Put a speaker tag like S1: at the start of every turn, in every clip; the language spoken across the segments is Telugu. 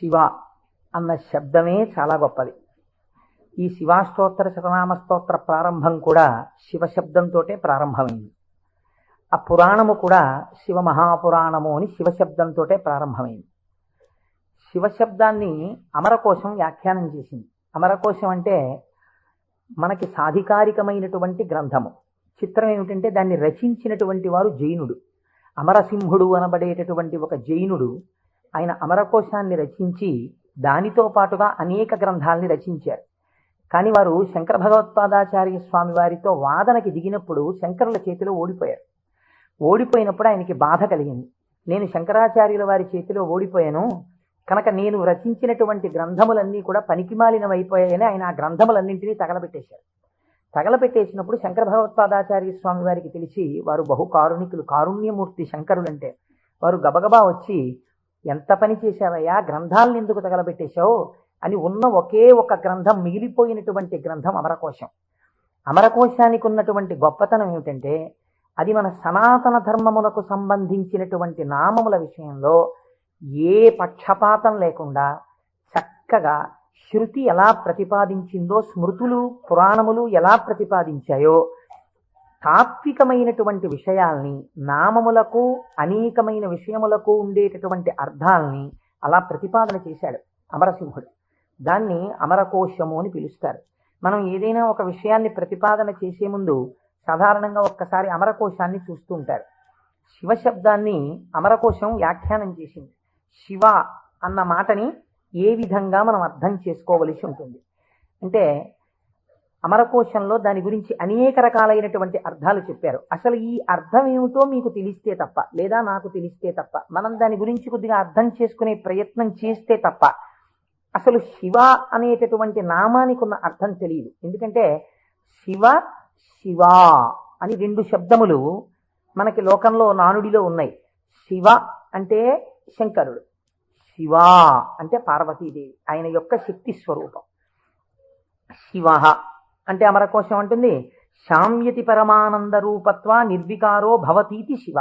S1: శివ అన్న శబ్దమే చాలా గొప్పది. ఈ శివాస్తోత్ర శతనామ స్తోత్ర ప్రారంభం కూడా శివ శబ్దంతోటే ప్రారంభమైంది. ఆ పురాణము కూడా శివ మహాపురాణము అని శివశబ్దంతో ప్రారంభమైంది. శివ శబ్దాన్ని అమరకోశం వ్యాఖ్యానం చేసింది. అమరకోశం అంటే మనకి సాధికారికమైనటువంటి గ్రంథము. చిత్రం ఏమిటంటే దాన్ని రచించినటువంటి వారు జైనుడు. అమరసింహుడు అనబడేటటువంటి ఒక జైనుడు ఆయన అమరకోశాన్ని రచించి దానితో పాటుగా అనేక గ్రంథాలని రచించారు. కానీ వారు శంకర భగవత్పాదాచార్య స్వామి వారితో వాదనకి దిగినప్పుడు శంకరుల చేతిలో ఓడిపోయారు. ఓడిపోయినప్పుడు ఆయనకి బాధ కలిగింది. నేను శంకరాచార్యుల వారి చేతిలో ఓడిపోయాను. కనుక నేను రచించినటువంటి గ్రంథములన్నీ కూడా పనికిమాలినవైపోయాయని ఆయన ఆ గ్రంథములన్నింటినీ తగలబెట్టేశారు. తగలబెట్టేసినప్పుడు శంకర భగవత్పాదాచార్య స్వామి వారికి తెలిసి వారు బహు కారుణికులు కారుణ్యమూర్తి శంకరులంటే వారు గబగబా వచ్చి ఎంత పని చేశావయ్యా? గ్రంథాలను ఎందుకు తగలబెట్టేశావు? అని ఉన్న ఒకే ఒక గ్రంథం మిగిలిపోయినటువంటి గ్రంథం అమరకోశం. అమరకోశానికి ఉన్నటువంటి గొప్పతనం ఏమిటంటే అది మన సనాతన ధర్మములకు సంబంధించినటువంటి నామముల విషయంలో ఏ పక్షపాతం లేకుండా చక్కగా శృతి ఎలా ప్రతిపాదించిందో స్మృతులు పురాణములు ఎలా ప్రతిపాదించాయో తాత్వికమైనటువంటి విషయాల్ని నామములకు అనేకమైన విషయములకు ఉండేటటువంటి అర్థాల్ని అలా ప్రతిపాదన చేశాడు అమరసింహుడు. దాన్ని అమరకోశము అని పిలుస్తారు. మనం ఏదైనా ఒక విషయాన్ని ప్రతిపాదన చేసే ముందు సాధారణంగా ఒక్కసారి అమరకోశాన్ని చూస్తూ ఉంటారు. శివశబ్దాన్ని అమరకోశం వ్యాఖ్యానం చేసింది. శివ అన్న మాటని ఏ విధంగా మనం అర్థం చేసుకోవలసి ఉంటుంది? అంటే అమరకోశంలో దాని గురించి అనేక రకాలైనటువంటి అర్థాలు చెప్పారు. అసలు ఈ అర్థం ఏమిటో మీకు తెలిస్తే తప్ప లేదా నాకు తెలిస్తే తప్ప మనం దాని గురించి కొద్దిగా అర్థం చేసుకునే ప్రయత్నం చేస్తే తప్ప అసలు శివ అనేటటువంటి నామానికి ఉన్న అర్థం తెలియదు. ఎందుకంటే శివ శివ అని రెండు శబ్దములు మనకి లోకంలో నానుడిలో ఉన్నాయి. శివ అంటే శంకరుడు శివ అంటే పార్వతీదేవి ఆయన యొక్క శక్తి స్వరూపం. శివ అంటే అమరకోశం అంటుంది శామ్యతి పరమానంద రూపత్వ నిర్వికారో భవతీతి శివ.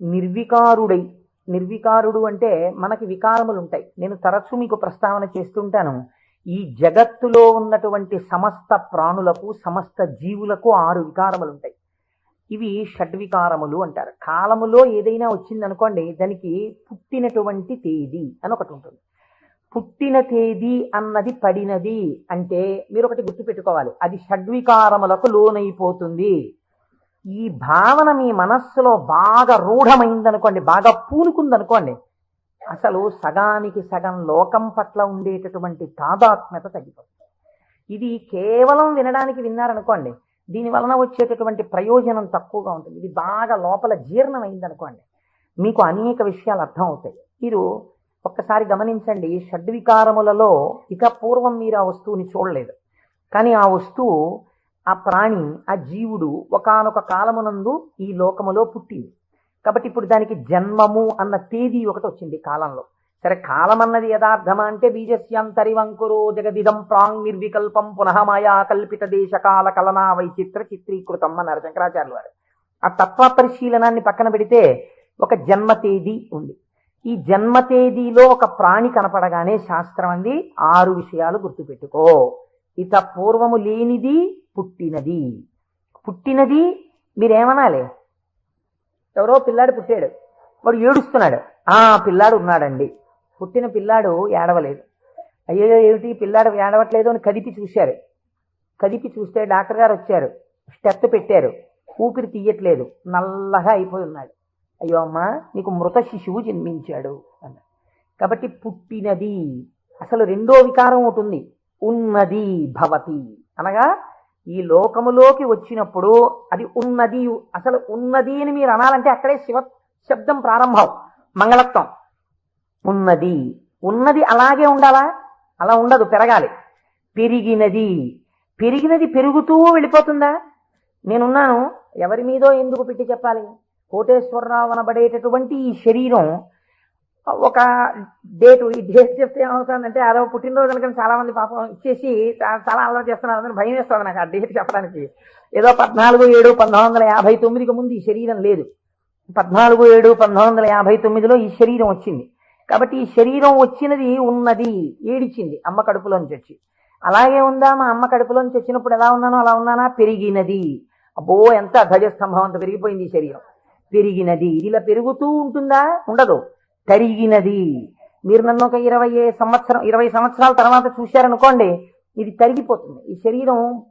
S1: నిర్వికారుడై నిర్వికారుడు అంటే మనకి వికారములు ఉంటాయి నేను తరచు మీకు ప్రస్తావన చేస్తుంటాను ఈ జగత్తులో ఉన్నటువంటి సమస్త ప్రాణులకు సమస్త జీవులకు ఆరు వికారములు ఉంటాయి ఇవి షడ్వికారములు అంటారు. కాలములో ఏదైనా వచ్చిందనుకోండి దానికి పుట్టినటువంటి తేదీ అని ఒకటి ఉంటుంది పుట్టిన తేదీ అన్నది పడినది అంటే మీరు ఒకటి గుర్తుపెట్టుకోవాలి. అది షడ్వికారములకు లోనైపోతుంది. ఈ భావన మీ మనస్సులో బాగా రూఢమైందనుకోండి బాగా పూనుకుందనుకోండి అసలు సగానికి సగం లోకం పట్ల ఉండేటటువంటి తాదాత్మ్యత తగ్గిపోతుంది. ఇది కేవలం వినడానికి విన్నారనుకోండి దీని వలన వచ్చేటటువంటి ప్రయోజనం తక్కువగా ఉంటుంది. ఇది బాగా లోపల జీర్ణమైందనుకోండి మీకు అనేక విషయాలు అర్థం అవుతాయి మీరు ఒక్కసారి గమనించండి షడ్వికారములలో ఇక పూర్వం మీరు ఆ వస్తువుని చూడలేదు. కానీ ఆ వస్తువు ఆ ప్రాణి ఆ జీవుడు ఒకానొక కాలమునందు ఈ లోకములో పుట్టింది. కాబట్టి ఇప్పుడు దానికి జన్మము అన్న తేదీ ఒకటి వచ్చింది కాలంలో. సరే కాలం అన్నది యథార్థమా అంటే బీజస్యంతరివంకురో జగదిదం ప్రాంగ్ నిర్వికల్పం పునః మాయా కల్పిత దేశకాల కలనా వైచిత్ర చిత్రీకృతం అన్నారు శంకరాచార్యులు వారు. ఆ తత్వ పరిశీలనాన్ని పక్కన పెడితే ఒక జన్మ తేదీ ఉంది. ఈ జన్మ తేదీలో ఒక ప్రాణి కనపడగానే శాస్త్రం అంది ఆరు విషయాలు గుర్తుపెట్టుకో. ఇత పూర్వము లేనిది పుట్టినది. పుట్టినది మీరేమనాలి? ఎవరో పిల్లాడు పుట్టాడు. వాడు ఏడుస్తున్నాడు. ఆ పిల్లాడు ఉన్నాడండి. పుట్టిన పిల్లాడు ఏడవలేదు. అయ్యో ఏమిటి? పిల్లాడు ఏడవట్లేదు అని కదిపి చూశారు. కదిపి చూస్తే డాక్టర్ గారు వచ్చారు. స్టెప్ పెట్టారు. ఊపిరి తీయట్లేదు. నల్లగా అయిపోయి ఉన్నాడు. అయ్యో అమ్మా నీకు మృత శిశువు జన్మించాడు అన్నాడు కాబట్టి పుట్టినది అసలు రెండో వికారం ఉంటుంది ఉన్నది భవతి. అనగా ఈ లోకములోకి వచ్చినప్పుడు అది ఉన్నది అసలు ఉన్నది అని మీరు అనాలంటే అక్కడే శివ శబ్దం ప్రారంభం మంగళత్వం. ఉన్నది. ఉన్నది అలాగే ఉండాలా? అలా ఉండదు పెరగాలి. పెరిగినది. పెరిగినది పెరుగుతూ వెళ్ళిపోతుందా? నేనున్నాను. ఎవరి మీదో ఎందుకు పెట్టి చెప్పాలి? కోటేశ్వరరావు అనబడేటటువంటి ఈ శరీరం ఒక డేటు ఈ డేట్ చెప్తే ఏమవుతుందంటే అదో పుట్టినరోజు అనుకుని చాలా మంది పాపం ఇచ్చేసి చాలా అల్లరి చేస్తున్నారు అని భయం వేస్తుంది నాకు ఆ డేట్ చెప్పడానికి. ఏదో పద్నాలుగు ఏడు పంతొమ్మిది వందల యాభై తొమ్మిదికి ముందు ఈ శరీరం లేదు. పద్నాలుగు ఏడు పంతొమ్మిది వందల యాభై తొమ్మిదిలో ఈ శరీరం వచ్చింది. కాబట్టి ఈ శరీరం వచ్చినది ఉన్నది ఏడిచింది అమ్మ కడుపులోంచి వచ్చి అలాగే ఉందా మా అమ్మ కడుపులోంచి వచ్చినప్పుడు ఎలా ఉన్నానో అలా ఉన్నానా? పెరిగినది. అబ్బో ఎంత ధ్వజస్తంభం అంత పెరిగిపోయింది ఈ శరీరం. పెరిగినది ఇలా పెరుగుతూ ఉంటుందా? ఉండదు. తరిగినది. మీరు నన్ను ఒక ఇరవై సంవత్సరం ఇరవై సంవత్సరాల తర్వాత చూశారనుకోండి ఇది తరిగిపోతుంది. ఈ శరీరం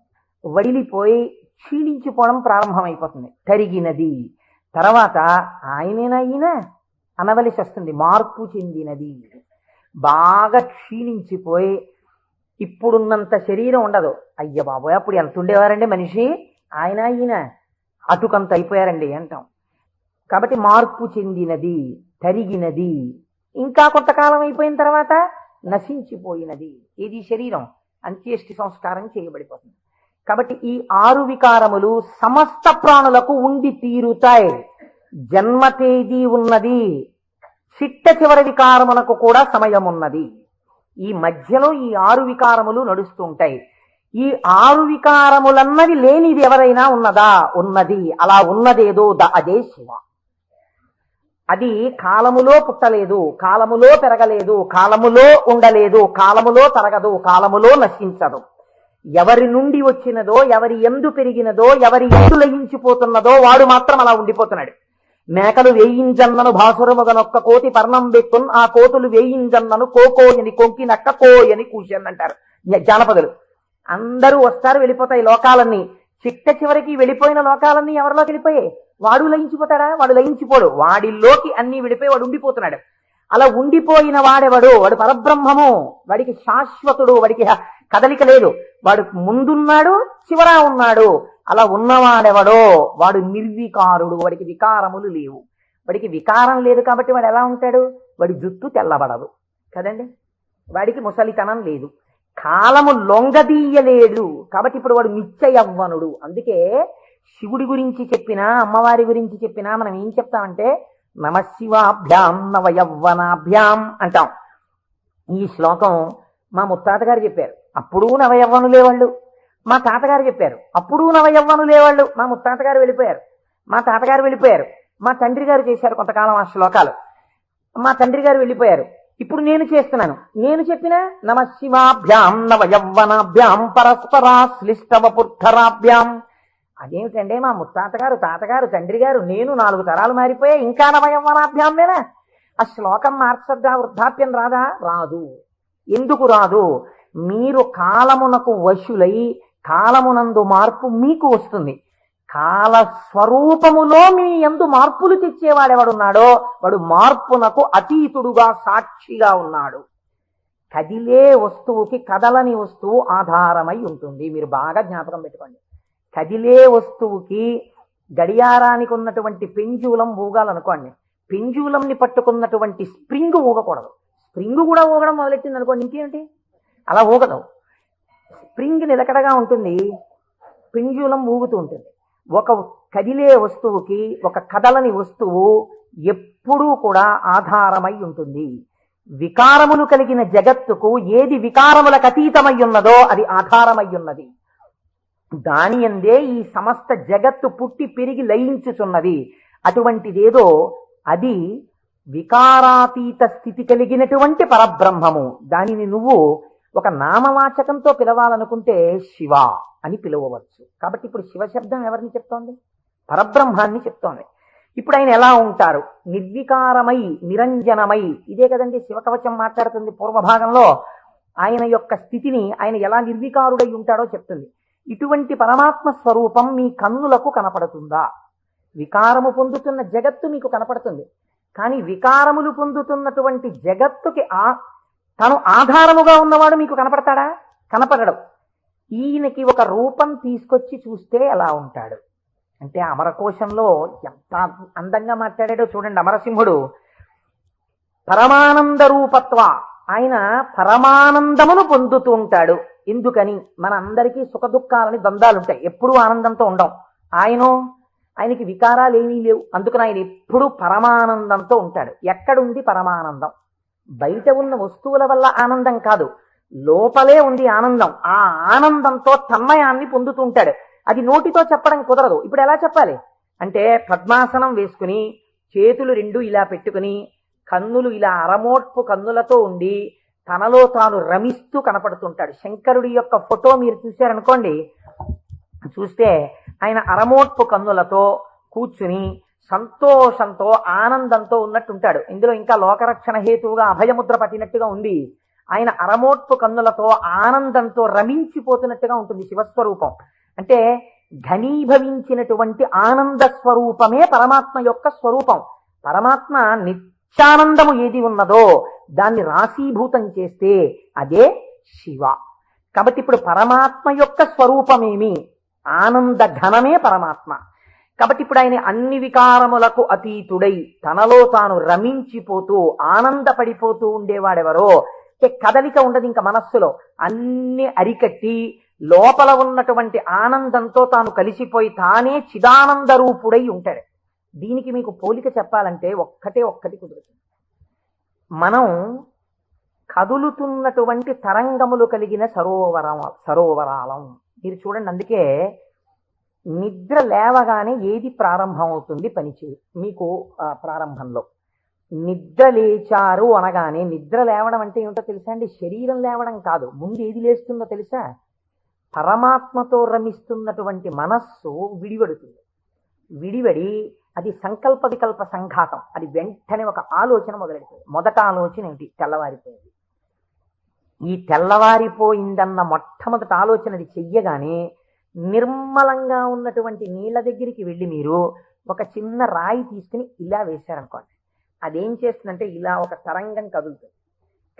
S1: వడిలిపోయి క్షీణించిపోవడం ప్రారంభమైపోతుంది. తరిగినది. తర్వాత ఆయనేనా ఈయన? అనవలసి వస్తుంది. మార్పు చెందినది. బాగా క్షీణించిపోయి ఇప్పుడున్నంత శరీరం ఉండదు. అయ్య బాబోయ్ అప్పుడు ఎంత ఉండేవారండి మనిషి? ఆయన ఈయన. అటుకంత అయిపోయారండి అంటాం. కాబట్టి మార్పు చెందినది తరిగినది. ఇంకా కొంతకాలం అయిపోయిన తర్వాత నశించిపోయినది. ఇది శరీరం. అంత్యేష్టి సంస్కారం చేయబడిపోతుంది. కాబట్టి ఈ ఆరు వికారములు సమస్త ప్రాణులకు ఉండి తీరుతాయి. జన్మ తేదీ ఉన్నది. చిట్ట చివరి వికారమునకు కూడా సమయం ఉన్నది ఈ మధ్యలో ఈ ఆరు వికారములు నడుస్తుంటాయి. ఈ ఆరు వికారములన్నది లేనిది ఎవరైనా ఉన్నదా? ఉన్నది. అలా ఉన్నదేదో ద అదే శివ. అది కాలములో పుట్టలేదు కాలములో పెరగలేదు కాలములో ఉండలేదు కాలములో తరగదు కాలములో నశించదు. ఎవరి నుండి వచ్చినదో ఎవరి ఎందు పెరిగినదో ఎవరి ఎందు లయించిపోతున్నదో వాడు మాత్రం అలా ఉండిపోతున్నాడు. మేకలు వేయింజన్నను భాసురముగనొక్క కోతి పర్ణం వెక్కున్ ఆ కోతులు వేయింజన్నను కోకోయని కొంకి నక్క కోయని కూర్చొని అంటారు జానపదులు. అందరూ వస్తారు వెళ్ళిపోతాయి లోకాలన్నీ. చిట్ట చివరికి వెళ్ళిపోయిన లోకాలన్నీ ఎవరిలోకి వెళ్ళిపోయాయి? వాడు లయించిపోతాడా? వాడు లయించిపోడు. వాడిలోకి అన్ని వెళ్ళిపోయి వాడు ఉండిపోతున్నాడు. అలా ఉండిపోయిన వాడెవడు? వాడు పరబ్రహ్మము. వాడికి శాశ్వతుడు. వాడికి కదలిక లేదు. వాడు ముందున్నాడు చివరా ఉన్నాడు. అలా ఉన్నవాడెవడో? వాడు నిర్వికారుడు. వాడికి వికారములు లేవు. వాడికి వికారం లేదు కాబట్టి వాడు ఎలా ఉంటాడు? వాడి జుట్టు తెల్లబడదు. కదండి? వాడికి ముసలితనం లేదు. కాలము లొంగదీయలేడు. కాబట్టి ఇప్పుడు వాడు నిత్య యవ్వనుడు అందుకే శివుడి గురించి చెప్పినా అమ్మవారి గురించి చెప్పినా మనం ఏం చెప్తామంటే నమశివాభ్యాం నవయవ్వనాభ్యాం అంటాం. ఈ శ్లోకం మా ముత్తాతగారు చెప్పారు. అప్పుడు నవయవ్వనులే వాళ్ళు. మా తాతగారు చెప్పారు. అప్పుడు నవయవ్వనులే వాళ్ళు. మా ముత్తాతగారు వెళ్ళిపోయారు. మా తాతగారు వెళ్ళిపోయారు. మా తండ్రి గారు చేశారు కొంతకాలం ఆ శ్లోకాలు. మా తండ్రి గారు వెళ్ళిపోయారు. ఇప్పుడు నేను చేస్తున్నాను. నేను చెప్పిన నమ శివాభ్యాం నవయవ్వనాభ్యాం పరస్పరాశ్లిష్టవపుర్ధరాభ్యాం అదేమిటంటే మా ముత్తాతగారు తాతగారు తండ్రి గారు నేను నాలుగు తరాలు మారిపోయా ఇంకా నవయవ్వనాభ్యామేనా ఆ శ్లోకం మార్చద్దా వృద్ధాప్యం రాదా? రాదు. ఎందుకు రాదు? మీరు కాలమునకు వశులై కాలమునందు మార్పు మీకు వస్తుంది. కాల స్వరూపములో మీ ఎందు మార్పులు తెచ్చేవాడెవడున్నాడో వాడు మార్పునకు అతీతుడుగా సాక్షిగా ఉన్నాడు. కదిలే వస్తువుకి కదలని వస్తువు ఆధారమై ఉంటుంది. మీరు బాగా జ్ఞాపకం పెట్టుకోండి. కదిలే వస్తువుకి గడియారానికి ఉన్నటువంటి పెంజూలం ఊగాలనుకోండి. పెంజూలంని పట్టుకున్నటువంటి స్ప్రింగ్ ఊగకూడదు. స్ప్రింగ్ కూడా ఊగడం మొదలెట్టింది అనుకోండి ఇంకేంటి అలా ఊగదు. స్ప్రింగ్ నిలకడగా ఉంటుంది. పెంజూలం ఊగుతూ ఉంటుంది. ఒక కదిలే వస్తువుకి ఒక కదలని వస్తువు ఎప్పుడూ కూడా ఆధారమై ఉంటుంది. వికారములు కలిగిన జగత్తుకు ఏది వికారములకు అతీతమై ఉన్నదో అది ఆధారమై ఉన్నది. దాని అందే ఈ సమస్త జగత్తు పుట్టి పెరిగి లయించుచున్నది. అటువంటిదేదో అది వికారాతీత స్థితి కలిగినటువంటి పరబ్రహ్మము. దానిని నువ్వు ఒక నామవాచకంతో పిలవాలనుకుంటే శివ అని పిలవవచ్చు. కాబట్టి ఇప్పుడు శివ శబ్దం ఎవరిని చెప్తోంది? పరబ్రహ్మాన్ని చెప్తోంది. ఇప్పుడు ఆయన ఎలా ఉంటారు? నిర్వికారమై నిరంజనమై. ఇదే కదండి శివకవచం మాట్లాడుతుంది పూర్వభాగంలో ఆయన యొక్క స్థితిని ఆయన ఎలా నిర్వికారుడై ఉంటాడో చెప్తుంది. ఇటువంటి పరమాత్మ స్వరూపం మీ కన్నులకు కనపడుతుందా? వికారము పొందుతున్న జగత్తు మీకు కనపడుతుంది. కానీ వికారములు పొందుతున్నటువంటి జగత్తుకి ఆ తను ఆధారముగా ఉన్నవాడు మీకు కనపడతాడా? కనపడడం. ఈయనకి ఒక రూపం తీసుకొచ్చి చూస్తే ఎలా ఉంటాడు? అంటే అమరకోశంలో ఎంత అందంగా మాట్లాడాడో చూడండి అమరసింహుడు. పరమానంద రూపత్వ. ఆయన పరమానందమును పొందుతూ ఉంటాడు. ఎందుకని? మన అందరికీ సుఖ దుఃఖాలని ద్వంద్వాలుంటాయి ఎప్పుడూ ఆనందంతో ఉండం. ఆయన? ఆయనకి వికారాలు ఏమీ లేవు. అందుకని ఆయన ఎప్పుడూ పరమానందంతో ఉంటాడు. ఎక్కడుంది పరమానందం? బయట ఉన్న వస్తువుల వల్ల ఆనందం కాదు. లోపలే ఉంది ఆనందం. ఆ ఆనందంతో తన్మయాన్ని పొందుతుంటాడు. అది నోటితో చెప్పడం కుదరదు. ఇప్పుడు ఎలా చెప్పాలి? అంటే పద్మాసనం వేసుకుని చేతులు రెండు ఇలా పెట్టుకుని కన్నులు ఇలా అరమోట్పు కన్నులతో ఉండి తనలో తాను రమిస్తూ కనపడుతుంటాడు. శంకరుడి యొక్క ఫోటో మీరు చూశారనుకోండి చూస్తే ఆయన అరమోట్పు కన్నులతో కూర్చుని సంతోషంతో ఆనందంతో ఉన్నట్టుంటాడు. ఇందులో ఇంకా లోకరక్షణ హేతువుగా అభయముద్ర పట్టినట్టుగా ఉంది. ఆయన అరమోట్పు కన్నులతో ఆనందంతో రమించిపోతున్నట్టుగా ఉంటుంది శివస్వరూపం. అంటే ఘనీభవించినటువంటి ఆనంద స్వరూపమే పరమాత్మ యొక్క స్వరూపం. పరమాత్మ నిత్యానందము ఏది ఉన్నదో దాన్ని రాశీభూతం చేస్తే అదే శివ. కాబట్టి ఇప్పుడు పరమాత్మ యొక్క స్వరూపమేమి? ఆనంద ఘనమే పరమాత్మ. కాబట్టి ఇప్పుడు ఆయన అన్ని వికారములకు అతీతుడై తనలో తాను రమించిపోతూ ఆనందపడిపోతూ ఉండేవాడెవరో కదలిక ఉండదు ఇంకా మనస్సులో. అన్ని అరికట్టి లోపల ఉన్నటువంటి ఆనందంతో తాను కలిసిపోయి తానే చిదానంద రూపుడై ఉంటాడు. దీనికి మీకు పోలిక చెప్పాలంటే ఒక్కటే ఒక్కటి కుదురుతుంది. మనం కదులుతున్నటువంటి తరంగములు కలిగిన సరోవరం సరోవరాలం. మీరు చూడండి అందుకే నిద్ర లేవగానే ఏది ప్రారంభం అవుతుంది పనిచేయ మీకు ప్రారంభంలో. నిద్ర లేచారు అనగానే నిద్ర లేవడం అంటే ఏమిటో తెలుసా అండి? శరీరం లేవడం కాదు. ముందు ఏది లేస్తుందో తెలుసా? పరమాత్మతో రమిస్తున్నటువంటి మనస్సు విడివడుతుంది. విడివడి అది సంకల్ప వికల్ప సంఘాతం. అది వెంటనే ఒక ఆలోచన మొదలెడుతుంది మొదట ఆలోచన ఏమిటి? తెల్లవారిపోయింది. ఈ తెల్లవారిపోయిందన్న మొట్టమొదటి ఆలోచన అది చెయ్యగానే నిర్మలంగా ఉన్నటువంటి నీళ్ళ దగ్గరికి వెళ్ళి మీరు ఒక చిన్న రాయి తీసుకుని ఇలా వేశారనుకోండి. అదేం చేస్తుందంటే ఇలా ఒక తరంగం కదులుతుంది.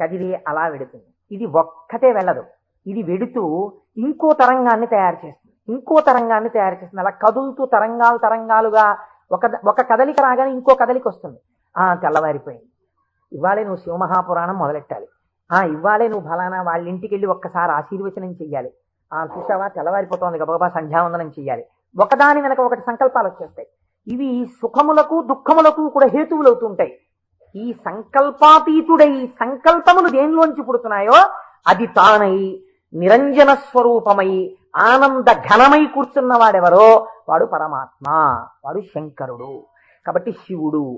S1: కదిలి అలా వెడుతుంది. ఇది ఒక్కటే వెళ్ళదు. ఇది వెడుతూ ఇంకో తరంగాన్ని తయారు చేస్తుంది. ఇంకో తరంగాన్ని తయారు చేస్తుంది. అలా కదులుతూ తరంగాలు తరంగాలుగా ఒక ఒక కదలిక రాగానే ఇంకో కదలిక వస్తుంది. ఆ తెల్లవారిపోయింది. ఇవాళే నువ్వు శివమహాపురాణం మొదలెట్టాలి. ఆ ఇవ్వాలే నువ్వు ఫలానా వాళ్ళ ఇంటికి వెళ్ళి ఒక్కసారి ఆశీర్వచనం చెయ్యాలి. ఆ చూసావా? తెల్లవారిపోతోంది గబగబా సంధ్యావందనం చెయ్యాలి. ఒకదాని వెనక ఒకటి సంకల్పాలు వచ్చేస్తాయి. ఇవి సుఖములకు దుఃఖములకు కూడా హేతువులు అవుతుంటాయి ఈ సంకల్పాతీతుడై సంకల్పములు దేనిలోంచి పుడుతున్నాయో? అది తానై నిరంజన స్వరూపమై ఆనంద ఘనమై కూర్చున్న వాడెవరో వాడు పరమాత్మ. వాడు శంకరుడు. కాబట్టి శివుడు.